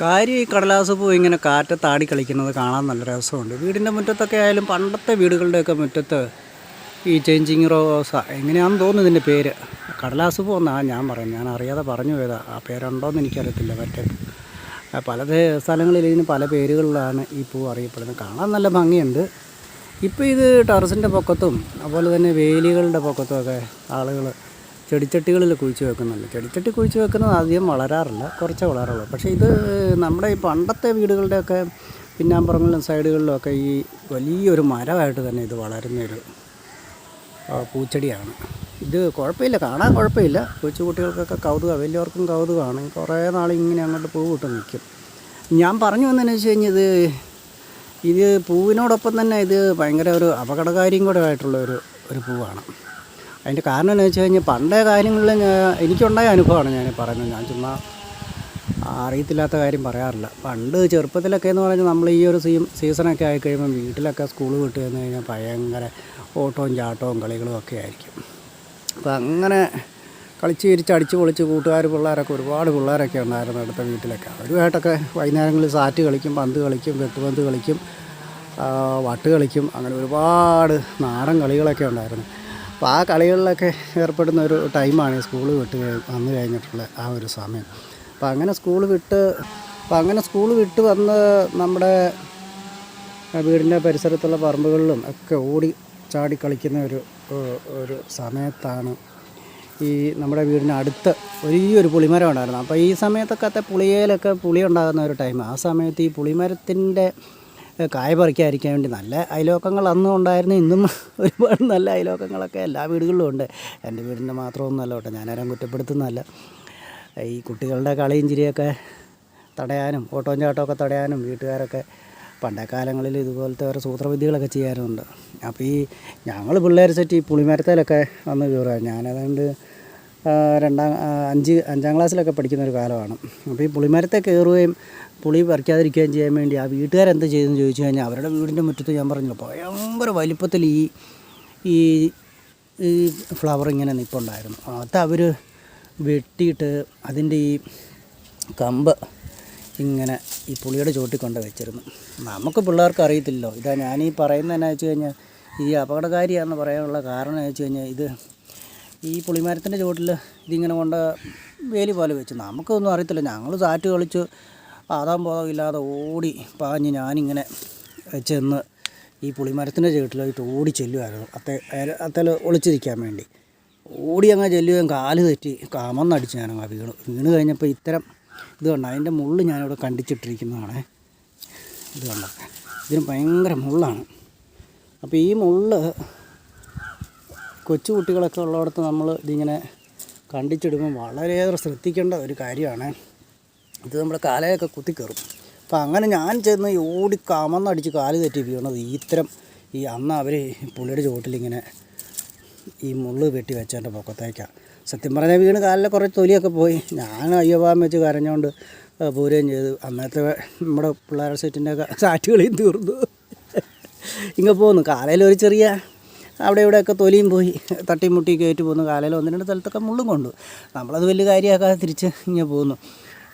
കാര്യം ഈ കടലാസ് പൂ ഇങ്ങനെ കാറ്റ താടി കളിക്കുന്നത് കാണാൻ നല്ല രസമുണ്ട്. വീടിന്റെ മുറ്റത്തൊക്കെ ആയാലും പണ്ടത്തെ വീടുകളുടെയൊക്കെ മുറ്റത്ത് ഈ ചേഞ്ചിങ് റോസ എങ്ങനെയാണെന്ന് തോന്നുന്നു ഇതിന്റെ പേര്. കടലാസ് പൂ എന്നാണ് ഞാൻ പറയുന്നത്. ഞാൻ അറിയാതെ പറഞ്ഞു പോയതാ. ആ പേരുണ്ടോയെന്ന് എനിക്കറിയത്തില്ല മറ്റേ പല സ്ഥലങ്ങളിൽ ഇതിന് പല പേരുകളിലാണ് ഈ പൂ അറിയപ്പെടുന്നത്. കാണാൻ നല്ല ഭംഗിയുണ്ട്. ഇപ്പോൾ ഇത് ടെറസിന്റെ പൊക്കത്തും അതുപോലെ തന്നെ വേലികളുടെ പൊക്കത്തും ഒക്കെ ആളുകൾ ചെടിച്ചട്ടികളിൽ കുഴിച്ച് വെക്കുന്നുണ്ട്. ചെടിച്ചട്ടി കുഴിച്ച് വെക്കുന്നത് ആദ്യം വളരാറില്ല. കുറച്ചേ വളരുള്ളൂ പക്ഷേ ഇത് നമ്മുടെ ഈ പണ്ടത്തെ വീടുകളുടെയൊക്കെ പിന്നാമ്പുറങ്ങളിലും സൈഡുകളിലും ഒക്കെ ഈ വലിയൊരു മരമായിട്ട് തന്നെ ഇത് വളരുന്നൊരു പൂച്ചെടിയാണ്. ഇത് കുഴപ്പമില്ല. കാണാൻ കുഴപ്പമില്ല. കൊച്ചു കുട്ടികൾക്കൊക്കെ കൗതുക വലിയവർക്കും കൗതുകമാണ്. കുറേ നാൾ ഇങ്ങനെ അങ്ങോട്ട് പൂ വിട്ട് നിൽക്കും. ഞാൻ പറഞ്ഞു വന്നതെന്ന് വെച്ച് കഴിഞ്ഞാൽ ഇത് ഇത് പൂവിനോടൊപ്പം തന്നെ ഇത് ഭയങ്കര ഒരു അപകടകാരിയും കൂടെ ആയിട്ടുള്ള ഒരു ഒരു പൂവാണ്. അതിന്റെ കാരണം എന്ന് വെച്ച് കഴിഞ്ഞാൽ പണ്ടേ കാര്യങ്ങളിൽ ഞാൻ എനിക്കുണ്ടായ അനുഭവമാണ് ഞാൻ പറയുന്നത്. ഞാൻ ചുമ്മാ അറിയത്തില്ലാത്ത കാര്യം പറയാറില്ല. പണ്ട് ചെറുപ്പത്തിലൊക്കെ എന്ന് പറഞ്ഞാൽ നമ്മൾ ഈ ഒരു സീ സീസണൊക്കെ ആയി കഴിയുമ്പോൾ വീട്ടിലൊക്കെ സ്കൂൾ വിട്ട് ചെന്ന് കഴിഞ്ഞാൽ ഭയങ്കര ഓട്ടവും ചാട്ടവും കളികളും ഒക്കെ ആയിരിക്കും. അപ്പോൾ അങ്ങനെ കളിച്ച് ചിരിച്ച് അടിച്ച് പൊളിച്ച് കൂട്ടുകാർ പിള്ളേരൊക്കെ ഒരുപാട് പിള്ളേരൊക്കെ ഉണ്ടായിരുന്നു അടുത്ത വീട്ടിലൊക്കെ. അവരുമായിട്ടൊക്കെ വൈകുന്നേരങ്ങളിൽ സാറ്റ് കളിക്കും പന്ത് കളിക്കും വെട്ടുപന്ത് കളിക്കും വട്ട് കളിക്കും അങ്ങനെ ഒരുപാട് നാടൻ കളികളൊക്കെ ഉണ്ടായിരുന്നു. അപ്പോൾ ആ കളികളിലൊക്കെ ഏർപ്പെടുന്ന ഒരു ടൈമാണ് സ്കൂൾ വിട്ട് വന്നു കഴിഞ്ഞിട്ടുള്ള ആ ഒരു സമയം. അപ്പോൾ അങ്ങനെ സ്കൂൾ വിട്ട് അപ്പോൾ അങ്ങനെ സ്കൂൾ വിട്ട് വന്ന് നമ്മുടെ വീടിന്റെ പരിസരത്തുള്ള പറമ്പുകളിലും ഒക്കെ ഓടി ചാടി കളിക്കുന്ന ഒരു ഒരു സമയത്താണ് ഈ നമ്മുടെ വീടിന് അടുത്ത് വലിയൊരു പുളിമരം ഉണ്ടായിരുന്നു അപ്പോൾ ഈ സമയത്തൊക്കെ പുളിയേലൊക്കെ പുളി ഉണ്ടാകുന്ന ഒരു ടൈം ആ സമയത്ത് ഈ പുളിമരത്തിന്റെ കായ പറിക്കാതിരിക്കാൻ വേണ്ടി നല്ല അയലോക്കങ്ങൾ അന്നും ഉണ്ടായിരുന്നു ഇന്നും ഒരുപാട് നല്ല അയലോക്കങ്ങളൊക്കെ എല്ലാ വീടുകളിലും ഉണ്ട്. എന്റെ വീടിന്റെ മാത്രമൊന്നുമല്ല കേട്ടോ ഞാനാരും കുറ്റപ്പെടുത്തുന്നതല്ല. ഈ കുട്ടികളുടെ കളിയും ചിരിയൊക്കെ തടയാനും ഓട്ടവും ചാട്ടമൊക്കെ തടയാനും വീട്ടുകാരൊക്കെ പണ്ടേ കാലങ്ങളിൽ ഇതുപോലത്തെ ഓരോ സൂത്രവിദ്യകളൊക്കെ ചെയ്യാറുണ്ട്. അപ്പോൾ ഈ ഞങ്ങൾ പിള്ളേർ സെറ്റ് ഈ പുളിമരത്തിലൊക്കെ വന്ന് കയറുക. ഞാനതുകൊണ്ട് രണ്ടാം അഞ്ച് അഞ്ചാം ക്ലാസ്സിലൊക്കെ പഠിക്കുന്ന ഒരു കാലമാണ്. അപ്പോൾ ഈ പുളിമരത്തെ കയറുകയും പുളി പറിക്കാതിരിക്കുകയും ചെയ്യാൻ വേണ്ടി ആ വീട്ടുകാരെന്ത് ചെയ്തെന്ന് ചോദിച്ചു കഴിഞ്ഞാൽ അവരുടെ വീടിന്റെ മുറ്റത്ത് ഞാൻ പറഞ്ഞു ഭയങ്കര വലിപ്പത്തിൽ ഈ ഈ ഈ ഫ്ലവർ ഇങ്ങനെ നിൽപ്പുണ്ടായിരുന്നു അത് അവർ വെട്ടിയിട്ട് അതിന്റെ ഈ കമ്പ് ഇങ്ങനെ ഈ പുളിയുടെ ചോട്ടിൽ കൊണ്ട് വെച്ചിരുന്നു. നമുക്ക് പിള്ളേർക്ക് അറിയത്തില്ലല്ലോ. ഇതാ ഞാനീ പറയുന്നത് വെച്ച് കഴിഞ്ഞാൽ ഈ അപകടകാരിയാണെന്ന് പറയാനുള്ള കാരണം എന്ന് വെച്ച് കഴിഞ്ഞാൽ ഇത് ഈ പുളിമരത്തിന്റെ ചുവട്ടിൽ ഇതിങ്ങനെ കൊണ്ട് വേലി പോലെ വെച്ച്. നമുക്കൊന്നും അറിയത്തില്ല. ഞങ്ങൾ സാറ്റ് കളിച്ച് ആദാം ബോധം ഇല്ലാതെ ഓടി പാഞ്ഞ് ഞാനിങ്ങനെ ചെന്ന് ഈ പുളിമരത്തിന്റെ ചുവട്ടിലായിട്ട് ഓടി ചെല്ലുമായിരുന്നു അത്തെ അത്തേൽ ഒളിച്ചിരിക്കാൻ വേണ്ടി. ഓടി അങ്ങ് ചെല്ലുകയും കാൽ തെറ്റി കമന്നടിച്ച് ഞാനങ്ങ് വീണു. വീണ് കഴിഞ്ഞപ്പോൾ ഇത്തരം ഇത് കണ്ട? അതിന്റെ മുള്ള് ഞാനിവിടെ കണ്ടിച്ചിട്ടിരിക്കുന്നതാണ്. ഇത് കണ്ട? ഇതിന് ഭയങ്കര മുള്ളാണ്. അപ്പോൾ ഈ മുള്ള് കൊച്ചു കുട്ടികളൊക്കെ ഉള്ളിടത്ത് നമ്മൾ ഇതിങ്ങനെ കണ്ടിച്ചിടുമ്പോൾ വളരെയേറെ ശ്രദ്ധിക്കേണ്ട ഒരു കാര്യമാണ്. ഇത് നമ്മുടെ കാലയൊക്കെ കുത്തിക്കയറും. അപ്പോൾ അങ്ങനെ ഞാൻ ചെന്ന് ഓടി കമന്നടിച്ച് കാൽ തെറ്റി വീണത് ഇത്തരം ഈ അന്ന് അവർ പുള്ളിയുടെ ചുവട്ടിലിങ്ങനെ ഈ മുള്ള് വെട്ടി വെച്ചതിന്റെ പൊക്കത്തേക്കാണ് സത്യം പറഞ്ഞാൽ വീണ് കാലിലെ കുറച്ച് തൊലിയൊക്കെ പോയി. ഞാൻ അയ്യപ്പാൻ വെച്ച് കരഞ്ഞുകൊണ്ട് പോരുകയും ചെയ്തു. അന്നത്തെ നമ്മുടെ പിള്ളേരുടെ സെറ്റിന്റെ സാറ്റുകളെയും തീർന്നു. ഇങ്ങനെ പോകുന്നു കാലയിൽ ഒരു ചെറിയ അവിടെ ഇവിടെയൊക്കെ തൊലിയും പോയി. തട്ടിയും മുട്ടി കയറ്റി പോകുന്നു. കാലയിൽ ഒന്ന് രണ്ട് സ്ഥലത്തൊക്കെ മുള്ളും കൊണ്ടു. നമ്മളത് വലിയ കാര്യമാക്കാതെ തിരിച്ച് ഇങ്ങനെ പോകുന്നു.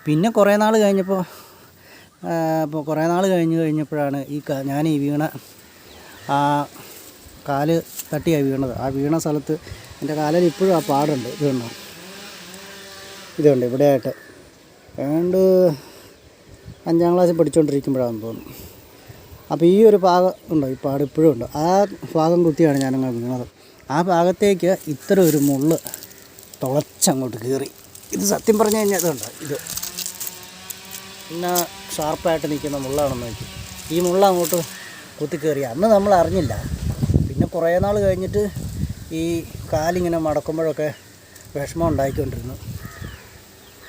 പിന്നെ കുറേ നാൾ കഴിഞ്ഞപ്പോൾ അപ്പോൾ കുറേ നാൾ കഴിഞ്ഞ് കഴിഞ്ഞപ്പോഴാണ് ഈ ഞാൻ ഈ വീണ ആ കാൽ തട്ടിയാണ് വീണത്. ആ വീണ സ്ഥലത്ത് എന്റെ കാലിൽ ഇപ്പോഴും ആ പാടുണ്ട്. ഇത് കണ്ടോ? ഇതുണ്ട് ഇവിടെയായിട്ട്. ഏണ്ട് അഞ്ചാം ക്ലാസ്സിൽ പഠിച്ചുകൊണ്ടിരിക്കുമ്പോഴാണെന്ന് തോന്നുന്നു. അപ്പോൾ ഈ ഒരു ഭാഗം ഉണ്ടോ? ഈ പാട് ഇപ്പോഴും ഉണ്ട്? ആ ഭാഗം കുത്തിയാണ് ഞാനങ്ങ് വീണത്. ആ ഭാഗത്തേക്ക് ഇത്ര ഒരു മുള്ള് തുളച്ചങ്ങോട്ട് കയറി. ഇത് സത്യം പറഞ്ഞു കഴിഞ്ഞാൽ ഇതുണ്ട്? ഇത് പിന്നെ ഷാർപ്പായിട്ട് നിൽക്കുന്ന മുള്ളാണെന്ന് നോക്കി. ഈ മുള്ള അങ്ങോട്ട് കുത്തിക്കയറി. അന്ന് നമ്മൾ അറിഞ്ഞില്ല. പിന്നെ കുറേ നാൾ കഴിഞ്ഞിട്ട് ഈ കാലിങ്ങനെ മടക്കുമ്പോഴൊക്കെ വിഷമം ഉണ്ടായിക്കൊണ്ടിരുന്നു.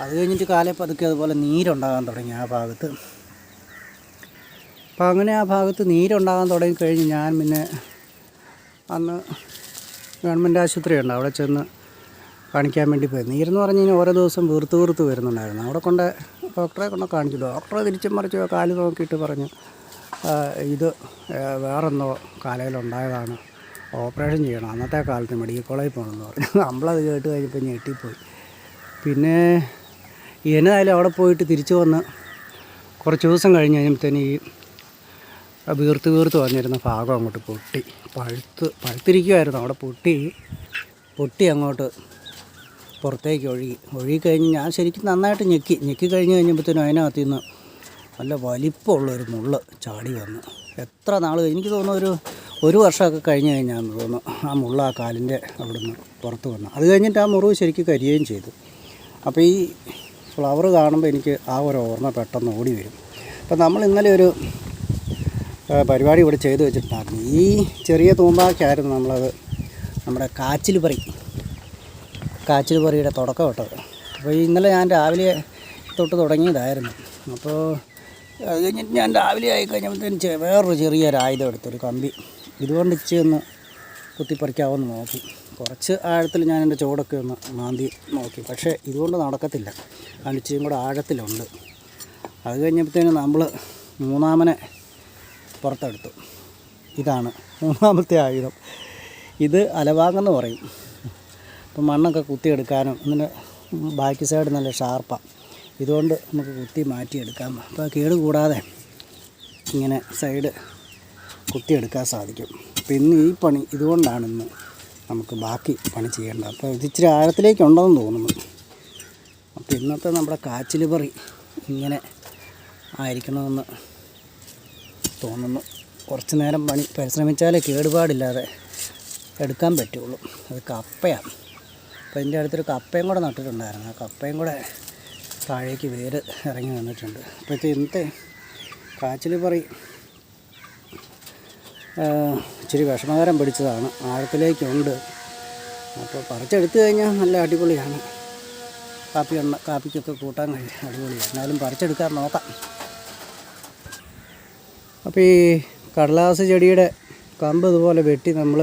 അത് കഴിഞ്ഞിട്ട് കാലേ പതുക്കെ അതുപോലെ നീരുണ്ടാകാൻ തുടങ്ങി ആ ഭാഗത്ത്. അപ്പോൾ അങ്ങനെ ആ ഭാഗത്ത് നീരുണ്ടാകാൻ തുടങ്ങി കഴിഞ്ഞ് ഞാൻ പിന്നെ അന്ന് ഗവൺമെന്റ് ആശുപത്രി ഉണ്ട്. അവിടെ ചെന്ന് കാണിക്കാൻ വേണ്ടി പോയി. നീരെന്ന് പറഞ്ഞു കഴിഞ്ഞാൽ ഓരോ ദിവസം വീർത്ത് വീർത്ത് വരുന്നുണ്ടായിരുന്നു. അവിടെ കൊണ്ട് ഡോക്ടറെ കൊണ്ട് കാണിച്ചു. ഡോക്ടറെ തിരിച്ചും മറിച്ച് കാൽ നോക്കിയിട്ട് പറഞ്ഞു ഇത് വേറെന്തോ കാലയിലുണ്ടായതാണ്. ഓപ്പറേഷൻ ചെയ്യണം. അന്നത്തെ കാലത്ത് മെഡിക്കൽ കോളേജിൽ പോകണമെന്ന് പറഞ്ഞു. നമ്മളത് കേട്ട് കഴിഞ്ഞപ്പോൾ ഞെട്ടിപ്പോയി. പിന്നെ എന്നതായാലും അവിടെ പോയിട്ട് തിരിച്ചു വന്ന് കുറച്ച് ദിവസം കഴിഞ്ഞ് കഴിഞ്ഞപ്പോഴത്തേന് ഈ വീർത്ത് വീർത്ത് വന്നിരുന്ന ഭാഗം അങ്ങോട്ട് പൊട്ടി. പഴുത്ത് പഴുത്തിരിക്കുമായിരുന്നു അവിടെ പൊട്ടി പൊട്ടി അങ്ങോട്ട് പുറത്തേക്ക് ഒഴുകി. ഒഴുകി കഴിഞ്ഞ് ഞാൻ ശരിക്കും നന്നായിട്ട് ഞെക്കി. ഞെക്കി കഴിഞ്ഞ് കഴിഞ്ഞപ്പോഴത്തേനും അതിനകത്ത് നിന്ന് നല്ല വലിപ്പമുള്ളൊരു മുള്ള് ചാടി വന്നു. എത്ര നാൾ എനിക്ക് തോന്നുന്നു ഒരു ഒരു വർഷമൊക്കെ കഴിഞ്ഞ് കഴിഞ്ഞാൽ തോന്നുന്നു ആ മുള്ള ആ കാലിന്റെ അവിടെ നിന്ന് പുറത്ത് വന്നു. അത് കഴിഞ്ഞിട്ട് ആ മുറിവ് ശരിക്കും കരിയുകയും ചെയ്തു. അപ്പോൾ ഈ ഫ്ലവർ കാണുമ്പോൾ എനിക്ക് ആ ഒരു ഓർമ്മ പെട്ടെന്ന് ഓടി വരും. അപ്പോൾ നമ്മൾ ഇന്നലെ ഒരു പരിപാടി ഇവിടെ ചെയ്ത് വെച്ചിട്ടുണ്ടായിരുന്നു. ഈ ചെറിയ തൂമ്പാക്കായിരുന്നു നമ്മളത്. നമ്മുടെ കാച്ചിൽ പറി കാച്ചിൽ പറിയുടെ തുടക്കം ഇട്ടത്. അപ്പോൾ ഇന്നലെ ഞാൻ രാവിലെ തൊട്ട് തുടങ്ങിയതായിരുന്നു. അപ്പോൾ അത് കഴിഞ്ഞിട്ട് ഞാൻ രാവിലെ ആയി കഴിഞ്ഞപ്പോഴത്തേനും വേറൊരു ചെറിയൊരു ആയുധം എടുത്തൊരു കമ്പി. ഇതുകൊണ്ട് ഇച്ചി ഒന്ന് കുത്തിപ്പറിക്കാമെന്ന് നോക്കി. കുറച്ച് ആഴത്തിൽ ഞാൻ എന്റെ ചുവടൊക്കെ ഒന്ന് മാന്തി നോക്കി. പക്ഷേ ഇതുകൊണ്ട് നടക്കത്തില്ല. അതിന് ഇച്ചിരിയും കൂടെ ആഴത്തിലുണ്ട്. അത് കഴിഞ്ഞപ്പോഴത്തേനും നമ്മൾ മൂന്നാമനെ പുറത്തെടുത്തു. ഇതാണ് മൂന്നാമത്തെ ആയുധം. ഇത് അലവാങ്ങെന്ന് പറയും. അപ്പം മണ്ണൊക്കെ കുത്തിയെടുക്കാനും ഇതിന് ബാക്കി സൈഡ് നല്ല ഷാർപ്പാണ് ഇതുകൊണ്ട് നമുക്ക് കുത്തി മാറ്റിയെടുക്കാം. അപ്പോൾ കേട് കൂടാതെ ഇങ്ങനെ സൈഡ് കുത്തിയെടുക്കാൻ സാധിക്കും. അപ്പോൾ ഇന്ന് ഈ പണി ഇതുകൊണ്ടാണ് ഇന്ന് നമുക്ക് ബാക്കി പണി ചെയ്യേണ്ടത്. അപ്പോൾ ഇത് ഇച്ചിരി ആഴത്തിലേക്കുണ്ടെന്ന് തോന്നുന്നു. അപ്പോൾ ഇന്നത്തെ നമ്മുടെ കാച്ചിൽ പറി ഇങ്ങനെ ആയിരിക്കണമെന്ന് തോന്നുന്നു. കുറച്ച് നേരം പണി പരിശ്രമിച്ചാലേ കേടുപാടില്ലാതെ എടുക്കാൻ പറ്റുള്ളൂ. അത് കപ്പയാണ്. അപ്പോൾ ഇതിന്റെ അടുത്തൊരു കപ്പയും കൂടെ നട്ടിട്ടുണ്ടായിരുന്നു. ആ കപ്പയും കൂടെ താഴേക്ക് വേര് ഇറങ്ങി വന്നിട്ടുണ്ട്. അപ്പോൾ ഇത് ഇന്നത്തെ കാച്ചിൽ പറി ഇച്ചിരി വിഷമകരം പിടിച്ചതാണ്. ആഴത്തിലേക്കുണ്ട്. അപ്പോൾ പറിച്ചെടുത്തു കഴിഞ്ഞാൽ നല്ല അടിപൊളിയാണ്. കാപ്പി എണ്ണ കാപ്പിക്കൊക്കെ കൂട്ടാൻ കഴിയും. അടിപൊളിയാണ്. എന്നാലും പറിച്ചെടുക്കാൻ നോക്കാം. അപ്പോൾ ഈ കടലാസ് ചെടിയുടെ കമ്പ് ഇതുപോലെ വെട്ടി നമ്മൾ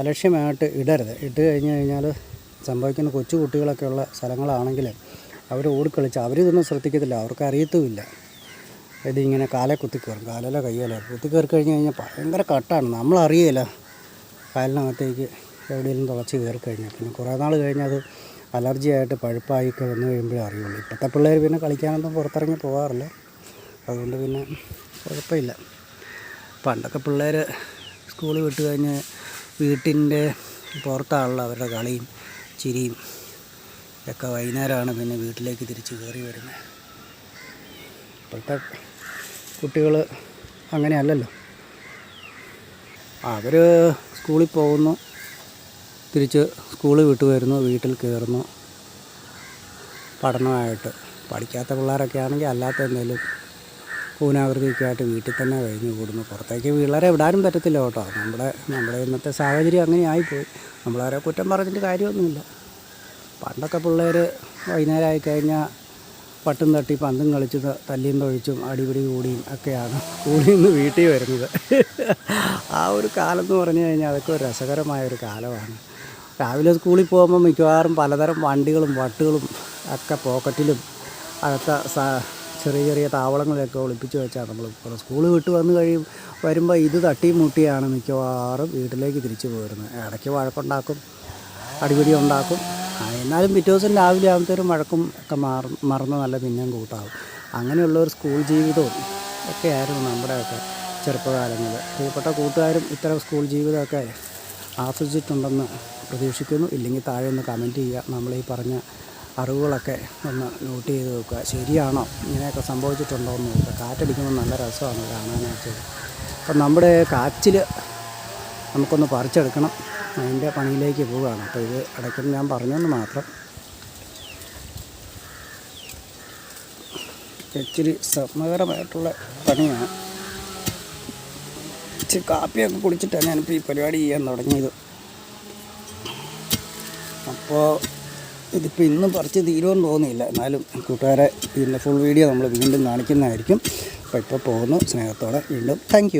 അലക്ഷ്യമായിട്ട് ഇടരുത്. ഇട്ട് കഴിഞ്ഞ് കഴിഞ്ഞാൽ സംഭവിക്കുന്ന കൊച്ചു കുട്ടികളൊക്കെ ഉള്ള സ്ഥലങ്ങളാണെങ്കിൽ അവർ ഓടിക്കളിച്ച് അവരിതൊന്നും ശ്രദ്ധിക്കത്തില്ല അവർക്ക് അറിയത്തുമില്ല. ഇതിങ്ങനെ കാലെ കുത്തി കയറും കാലല്ലോ കയ്യല്ലോ കുത്തി കയറി കഴിഞ്ഞ് കഴിഞ്ഞാൽ ഭയങ്കര കട്ടാണ്. നമ്മളറിയില്ല കാലിനകത്തേക്ക് എവിടെയെങ്കിലും തുളച്ച് കയറി കഴിഞ്ഞാൽ പിന്നെ കുറേ നാൾ കഴിഞ്ഞാൽ അത് അലർജി ആയിട്ട് പഴുപ്പായിക്കെ വന്നു കഴിയുമ്പോഴേ അറിയുള്ളൂ. ഇപ്പോഴത്തെ പിള്ളേർ പിന്നെ കളിക്കാനൊന്നും പുറത്തിറങ്ങി പോകാറില്ല. അതുകൊണ്ട് പിന്നെ കുഴപ്പമില്ല. പണ്ടൊക്കെ പിള്ളേർ സ്കൂൾ വിട്ട് കഴിഞ്ഞ് വീട്ടിന്റെ പുറത്താണല്ലോ അവരുടെ കളിയും ചിരിയും ഒക്കെ വൈകുന്നേരമാണ് പിന്നെ വീട്ടിലേക്ക് തിരിച്ച് കയറി വരുന്നത്. ഇപ്പോഴത്തെ കുട്ടികൾ അങ്ങനെയല്ലല്ലോ. അവർ സ്കൂളിൽ പോകുന്നു തിരിച്ച് സ്കൂളിൽ വിട്ട് വരുന്നു വീട്ടിൽ കയറുന്നു. പഠനമായിട്ട് പഠിക്കാത്ത പിള്ളേരൊക്കെ ആണെങ്കിൽ അല്ലാത്ത എന്തെങ്കിലും പൂനാകൃതിയൊക്കെ ആയിട്ട് വീട്ടിൽ തന്നെ കഴിഞ്ഞ് കൂടുന്നു. പുറത്തേക്ക് പിള്ളേരെ വിടാനും പറ്റത്തില്ല കേട്ടോ. നമ്മുടെ നമ്മുടെ ഇന്നത്തെ സാഹചര്യം അങ്ങനെ ആയിപ്പോയി. നമ്മളാരെ കുറ്റം പറഞ്ഞിട്ട് കാര്യമൊന്നുമില്ല. പണ്ടൊക്കെ പിള്ളേർ വൈകുന്നേരം ആയിക്കഴിഞ്ഞാൽ പട്ടും തട്ടി പന്തും കളിച്ച് തല്ലിയും തൊഴിച്ചും അടിപിടി കൂടിയും ഒക്കെയാണ് കൂടി നിന്ന് വീട്ടിൽ വരുന്നത്. ആ ഒരു കാലം എന്ന് പറഞ്ഞു കഴിഞ്ഞാൽ അതൊക്കെ ഒരു രസകരമായ ഒരു കാലമാണ്. രാവിലെ സ്കൂളിൽ പോകുമ്പോൾ മിക്കവാറും പലതരം വണ്ടികളും വട്ടുകളും ഒക്കെ പോക്കറ്റിലും അകത്ത ചെറിയ ചെറിയ താവളങ്ങളിലൊക്കെ ഒളിപ്പിച്ച് വെച്ചാണ് നമ്മൾ ഇപ്പോൾ സ്കൂൾ വിട്ട് വന്ന് കഴിയും. വരുമ്പോൾ ഇത് തട്ടി മുട്ടിയാണ് മിക്കവാറും വീട്ടിലേക്ക് തിരിച്ചു പോരുന്നത്. ഇടയ്ക്ക് വഴക്കുണ്ടാക്കും അടിപിടി ഉണ്ടാക്കും. എന്നാലും പിറ്റേ ദിവസം രാവിലെ ആകുമ്പോഴത്തേരും വഴക്കും ഒക്കെ മാറും മറന്ന് നല്ല പിന്നെയും കൂട്ടാവും. അങ്ങനെയുള്ള ഒരു സ്കൂൾ ജീവിതവും ഒക്കെ ആയിരുന്നു നമ്മുടെയൊക്കെ ചെറുപ്പകാലങ്ങളിൽ. പ്രിയപ്പെട്ട കൂട്ടുകാരും ഇത്തരം സ്കൂൾ ജീവിതമൊക്കെ ആസ്വദിച്ചിട്ടുണ്ടെന്ന് പ്രതീക്ഷിക്കുന്നു. ഇല്ലെങ്കിൽ താഴെ ഒന്ന് കമന്റ് ചെയ്യുക. നമ്മൾ ഈ പറഞ്ഞ അറിവുകളൊക്കെ ഒന്ന് നോട്ട് ചെയ്ത് വെക്കുക ശരിയാണോ? ഇങ്ങനെയൊക്കെ സംഭവിച്ചിട്ടുണ്ടോ എന്ന് നോക്കുക. കാറ്റടിക്കുമ്പോൾ നല്ല രസമാണ് കാണാനായിട്ട്. അപ്പം നമ്മുടെ കാച്ചിൽ നമുക്കൊന്ന് പറിച്ചെടുക്കണം. അതിന്റെ പണിയിലേക്ക് പോവുകയാണ്. അപ്പോൾ ഇത് ഇടയ്ക്കൊന്ന് ഞാൻ പറഞ്ഞെന്ന് മാത്രം. ഇച്ചിരി ശ്രമകരമായിട്ടുള്ള പണിയാണ്. ഇച്ചിരി കാപ്പിയൊക്കെ കുടിച്ചിട്ടാണ് ഞാനിപ്പോൾ ഈ പരിപാടി ചെയ്യാൻ തുടങ്ങിയത്. അപ്പോൾ ഇതിപ്പോൾ ഇന്നും പറിച്ച് തീരുമെന്ന് തോന്നിയില്ല എന്നാലും കൂട്ടുകാരെ ഇതിന്റെ ഫുൾ വീഡിയോ നമ്മൾ വീണ്ടും കാണിക്കുന്നതായിരിക്കും. അപ്പോൾ ഇപ്പോൾ പോകുന്നു. സ്നേഹത്തോടെ വീണ്ടും. താങ്ക്